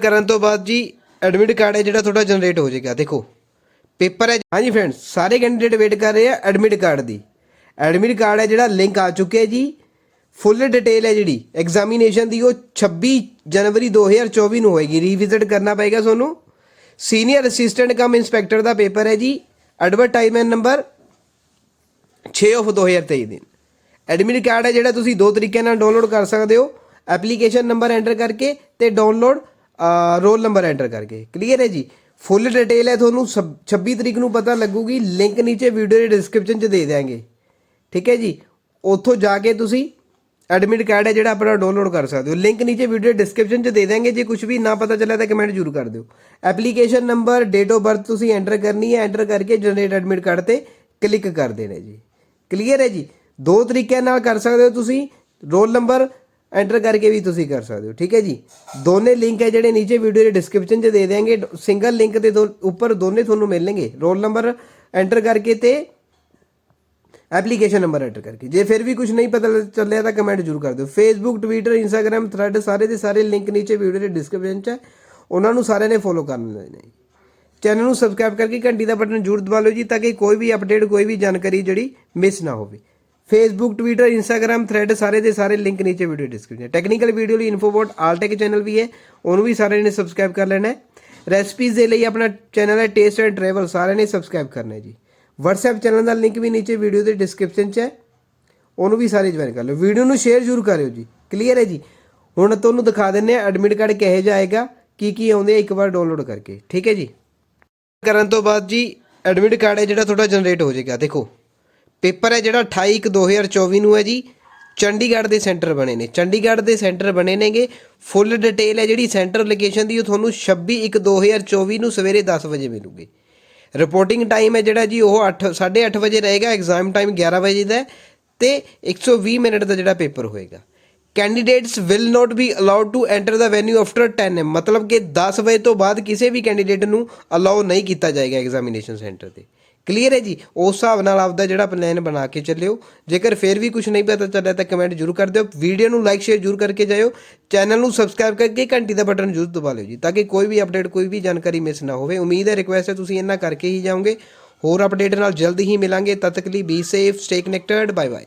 ਕਰਨ ਤੋਂ ਬਾਅਦ ਜੀ ਐਡਮਿਟ ਕਾਰਡ ਹੈ ਜਿਹੜਾ ਤੁਹਾਡਾ ਜਨਰੇਟ ਹੋ ਜਾਏਗਾ, ਦੇਖੋ। ਪੇਪਰ ਹੈ ਹਾਂਜੀ ਫਰੈਂਡਸ ਸਾਰੇ ਕੈਂਡੀਡੇਟ ਵੇਟ ਕਰ ਰਹੇ ਆ ਐਡਮਿਟ ਕਾਰਡ ਦੀ। ਐਡਮਿਟ ਕਾਰਡ ਹੈ ਜਿਹੜਾ ਲਿੰਕ ਆ ਚੁੱਕਿਆ ਜੀ। ਫੁੱਲ ਡਿਟੇਲ ਹੈ ਜਿਹੜੀ। ਐਗਜ਼ਾਮੀਨੇਸ਼ਨ ਦੀ ਉਹ 26 ਜਨਵਰੀ 2024 ਨੂੰ ਹੋਏਗੀ। ਰੀਵਿਜ਼ਿਟ ਕਰਨਾ ਪਏਗਾ ਤੁਹਾਨੂੰ। ਸੀਨੀਅਰ ਅਸਿਸਟੈਂਟ ਕਮ ਇੰਸਪੈਕਟਰ ਦਾ ਪੇਪਰ ਹੈ ਜੀ। ਐਡਵਰਟਾਈਜ਼ਮੈਂਟ ਨੰਬਰ 6 ਆਫ 2023 ਦਿਨ ਐਡਮਿਟ ਕਾਰਡ ਹੈ ਜਿਹੜਾ ਤੁਸੀਂ ਦੋ ਤਰੀਕਿਆਂ ਨਾਲ ਡਾਊਨਲੋਡ ਕਰ ਸਕਦੇ ਹੋ। ਐਪਲੀਕੇਸ਼ਨ ਨੰਬਰ ਐਂਟਰ ਕਰਕੇ ਤੇ ਡਾਊਨਲੋਡ ਰੋਲ ਨੰਬਰ ਐਂਟਰ ਕਰਕੇ। ਕਲੀਅਰ ਹੈ ਜੀ? ਫੁੱਲ ਡਿਟੇਲ ਹੈ, ਤੁਹਾਨੂੰ ਸਬ- 26 ਤਰੀਕ ਨੂੰ ਪਤਾ ਲੱਗੂਗੀ ਲਿੰਕ ਨੀਚੇ ਵੀਡੀਓ ਦੇ ਡਿਸਕ੍ਰਿਪਸ਼ਨ 'ਚ ਦੇ ਦਿਆਂਗੇ। ਠੀਕ ਹੈ ਜੀ? ਉੱਥੋਂ ਜਾ ਕੇ ਤੁਸੀਂ ਐਡਮਿਟ ਕਾਰਡ ਹੈ ਜਿਹੜਾ ਆਪਣਾ ਡਾਊਨਲੋਡ ਕਰ ਸਕਦੇ ਹੋ। ਲਿੰਕ ਨੀਚੇ ਵੀਡੀਓ ਡਿਸਕ੍ਰਿਪਸ਼ਨ 'ਚ ਦੇ ਦਾਂਗੇ ਜੇ ਕੁਝ ਵੀ ਨਾ ਪਤਾ ਚੱਲਿਆ ਤਾਂ ਕਮੈਂਟ ਜ਼ਰੂਰ ਕਰ ਦਿਓ। Application number date of birth ਤੁਸੀਂ ਐਂਟਰ ਕਰਨੀ ਹੈ। ਐਂਟਰ ਕਰਕੇ ਜਨਰੇਟ ਐਡਮਿਟ ਕਾਰਡ ਤੇ ਕਲਿੱਕ ਕਰ ਦੇਣਾ ਜੀ। ਕਲੀਅਰ ਹੈ ਜੀ? ਦੋ ਤਰੀਕਿਆਂ ਨਾਲ ਕਰ ਸਕਦੇ ਹੋ ਤੁਸੀਂ। ਰੋਲ ਨੰਬਰ ਐਂਟਰ ਕਰਕੇ ਵੀ ਤੁਸੀਂ ਕਰ ਸਕਦੇ ਹੋ, ਠੀਕ ਹੈ ਜੀ? ਦੋਨੇ ਲਿੰਕ ਹੈ ਜਿਹੜੇ ਨੀਚੇ ਵੀਡੀਓ ਦੇ ਡਿਸਕ੍ਰਿਪਸ਼ਨ 'ਚ ਦੇ ਦੇਾਂਗੇ ਸਿੰਗਲ ਲਿੰਕ ਦੇ ਦੋ, ਉੱਪਰ ਦੋਨੇ ਤੁਹਾਨੂੰ ਮਿਲਣਗੇ। ਰੋਲ ਨੰਬਰ ਐਂਟਰ ਕਰਕੇ ਤੇ ਐਪਲੀਕੇਸ਼ਨ ਨੰਬਰ ਐਂਟਰ ਕਰਕੇ। ਜੇ ਫਿਰ ਵੀ ਕੁਝ ਨਹੀਂ ਪਤਾ ਚੱਲਿਆ ਤਾਂ ਕਮੈਂਟ ਜ਼ਰੂਰ ਕਰ ਦਿਓ। ਫੇਸਬੁੱਕ ਟਵਿੱਟਰ ਇੰਸਟਾਗ੍ਰam ਥ੍ਰੈਡ ਸਾਰੇ ਦੇ ਸਾਰੇ ਲਿੰਕ ਨੀਚੇ ਵੀਡੀਓ ਦੇ ਡਿਸਕ੍ਰਿਪਸ਼ਨ 'ਚ ਹੈ। ਉਹਨਾਂ ਨੂੰ ਸਾਰਿਆਂ ਨੇ ਫੋਲੋ ਕਰਨਾ ਨੇ। ਚੈਨਲ ਨੂੰ ਸਬਸਕ੍ਰਾਈਬ ਕਰਕੇ ਘੰਟੀ ਦਾ ਬਟਨ ਜ਼ਰੂਰ ਦਬਾ ਲਓ ਜੀ, ਤਾਂ ਕਿ ਕੋਈ ਵੀ ਅਪਡੇਟ ਕੋਈ ਵੀ ਜਾਣਕਾਰੀ ਜਿਹੜੀ ਮਿਸ ਨਾ ਹੋਵੇ। ਫੇਸਬੁੱਕ ਟਵਿੱਟਰ ਇੰਸਟਾਗ੍ਰam ਥ੍ਰੈਡ ਸਾਰੇ ਦੇ ਸਾਰੇ ਲਿੰਕ ਨੀਚੇ ਵੀਡੀਓ ਡਿਸਕ੍ਰਿਪਸ਼ਨ ਟੈਕਨੀਕਲ ਵੀਡੀਓ ਲਈ ਇਨਫੋਬੋਟ ਆਲਟੈਕ ਚੈਨਲ ਵੀ ਹੈ, ਉਹਨੂੰ ਵੀ ਸਾਰਿਆਂ ਨੇ ਸਬਸਕ੍ਰਾਈਬ ਕਰ ਲੈਣਾ ਹੈ। ਰੈਸਪੀਜ਼ ਦੇ ਲਈ ਆਪਣਾ ਚੈਨਲ ਹੈ ਟੇਸਟ ਐਂਡ ਟਰੈਵਲ ਸਾਰਿਆਂ ਨੇ ਸਬਸਕ੍ਰਾਈਬ ਕਰਨਾ ਹੈ ਜੀ। WhatsApp ਚੈਨਲ ਦਾ ਲਿੰਕ ਵੀ ਨੀਚੇ ਵੀਡੀਓ ਦੇ ਡਿਸਕ੍ਰਿਪਸ਼ਨ 'ਚ ਹੈ। ਉਹਨੂੰ ਵੀ ਸਾਰੇ ਜੁਆਇਨ ਕਰ ਲਓ। ਵੀਡੀਓ ਨੂੰ ਸ਼ੇਅਰ ਜ਼ਰੂਰ ਕਰਿਓ ਜੀ। ਕਲੀਅਰ ਹੈ ਜੀ? ਹੁਣ ਤੁਹਾਨੂੰ ਦਿਖਾ ਦਿੰਨੇ ਆ ਐਡਮਿਟ ਕਾਰਡ ਕਿਹੋ ਜਿਹਾ ਆਏਗਾ, ਕੀ ਕੀ ਆਉਂਦੇ ਆ ਇੱਕ ਵਾਰ ਡਾਊਨਲੋਡ ਕਰਕੇ। ਠੀਕ ਹੈ ਜੀ? ਕਰਨ ਤੋਂ ਬਾਅਦ ਜੀ ਐਡਮਿਟ ਕਾਰਡ ਹੈ ਜਿਹੜਾ ਤੁਹਾਡਾ ਜਨਰੇਟ ਹੋ ਜਾਏਗਾ। ਦੇਖੋ ਪੇਪਰ ਹੈ ਜਿਹੜਾ 28 ਇੱਕ 2024 ਨੂੰ ਹੈ ਜੀ। ਚੰਡੀਗੜ੍ਹ ਦੇ ਸੈਂਟਰ ਬਣੇ ਨੇ। ਚੰਡੀਗੜ੍ਹ ਦੇ ਸੈਂਟਰ ਬਣੇ ਨੇਗੇ। ਫੁੱਲ ਡਿਟੇਲ ਹੈ ਜਿਹੜੀ ਸੈਂਟਰ ਲੋਕੇਸ਼ਨ ਦੀ, ਉਹ ਤੁਹਾਨੂੰ 26 ਇੱਕ 2024 ਨੂੰ ਸਵੇਰੇ 10 ਵਜੇ ਮਿਲੂਗੀ। ਰਿਪੋਰਟਿੰਗ ਟਾਈਮ ਹੈ ਜਿਹੜਾ ਜੀ, ਉਹ 8 8:30 ਵਜੇ ਰਹੇਗਾ। ਐਗਜ਼ਾਮ ਟਾਈਮ 11 ਵਜੇ ਦਾ ਹੈ ਤੇ 120 ਮਿੰਟ ਦਾ ਜਿਹੜਾ ਪੇਪਰ ਹੋਏਗਾ। Candidates will not be allowed to enter the venue after 10 AM ਮਤਲਬ ਕਿ 10 ਵਜੇ ਤੋਂ ਬਾਅਦ ਕਿਸੇ ਵੀ ਕੈਂਡੀਡੇਟ ਨੂੰ ਅਲਾਉ ਨਹੀਂ ਕੀਤਾ ਜਾਏਗਾ ਐਗਜ਼ਾਮੀਨੇਸ਼ਨ ਸੈਂਟਰ ਤੇ। ਕਲੀਅਰ ਹੈ ਜੀ? ਉਸ ਹਿਸਾਬ ਨਾਲ ਆਪਦਾ ਜਿਹੜਾ ਪਲਾਨ ਬਣਾ ਕੇ ਚੱਲਿਓ। ਜੇਕਰ ਫਿਰ ਵੀ ਕੁਝ ਨਹੀਂ ਪਤਾ ਚੱਲਿਆ ਤਾਂ ਕਮੈਂਟ ਜ਼ਰੂਰ ਕਰ ਦਿਓ। ਵੀਡੀਓ ਨੂੰ ਲਾਈਕ ਸ਼ੇਅਰ ਜ਼ਰੂਰ ਕਰਕੇ ਜਾਇਓ। ਚੈਨਲ ਨੂੰ ਸਬਸਕ੍ਰਾਈਬ ਕਰਕੇ ਘੰਟੀ ਦਾ ਬਟਨ ਜ਼ਰੂਰ ਦਬਾ ਲਿਓ ਜੀ, ਤਾਂ ਕਿ ਕੋਈ ਵੀ ਅਪਡੇਟ ਕੋਈ ਵੀ ਜਾਣਕਾਰੀ ਮਿਸ ਨਾ ਹੋਵੇ। ਉਮੀਦ ਹੈ ਰਿਕੁਐਸਟ ਹੈ ਤੁਸੀਂ ਇਹਨਾਂ ਕਰਕੇ ਹੀ ਜਾਓਗੇ। ਹੋਰ ਅਪਡੇਟ ਨਾਲ ਜਲਦੀ ਹੀ ਮਿਲਾਂਗੇ। ਤਦ ਤੱਕ ਲਈ be safe stay connected bye bye